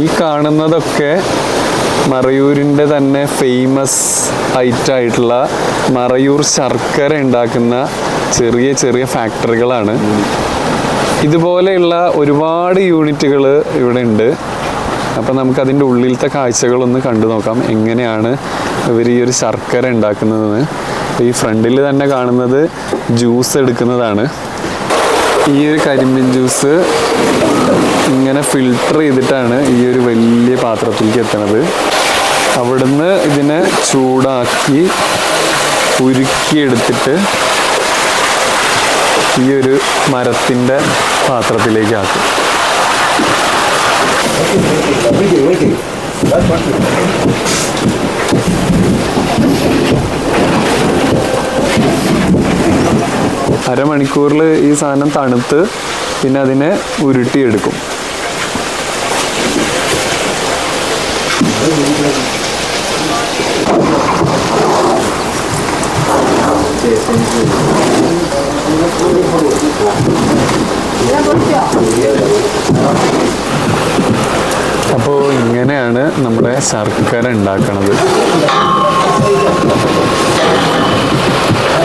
ഈ കാണുന്നതൊക്കെ മറയൂരിന്റെ തന്നെ ഫേമസ് ആയിട്ടുള്ള മറയൂർ ശർക്കര ഉണ്ടാക്കുന്ന ചെറിയ ചെറിയ ഫാക്ടറികളാണ് ഇതുപോലെയുള്ള ഒരുപാട് യൂണിറ്റുകൾ ഇവിടെ ഉണ്ട് അപ്പം നമുക്കതിന്റെ ഉള്ളിലത്തെ കാഴ്ചകളൊന്ന് കണ്ടു നോക്കാം. എങ്ങനെയാണ് ഇവർ ഈ ഒരു ശർക്കര ഉണ്ടാക്കുന്നതെന്ന്. ഈ ഫ്രണ്ടിൽ തന്നെ കാണുന്നത് ജ്യൂസ് എടുക്കുന്നതാണ്. ഈ ഒരു കരിമ്പിൻ ജ്യൂസ് ഇങ്ങനെ ഫിൽട്ടർ ചെയ്തിട്ടാണ് ഈ ഒരു വലിയ പാത്രത്തിലേക്ക് എത്തുന്നത് അവിടുന്ന് ഇതിനെ ചൂടാക്കി ഉരുക്കിയെടുത്തിട്ട് ഈ ഒരു മരത്തിന്റെ പാത്രത്തിലേക്ക് അരമണിക്കൂറിൽ ഈ സാധനം തണുത്ത് പിന്നെ അതിനെ ഉരുട്ടിയെടുക്കും. അപ്പോൾ ഇങ്ങനെയാണ് നമ്മുടെ ശർക്കര ഉണ്ടാക്കണത്.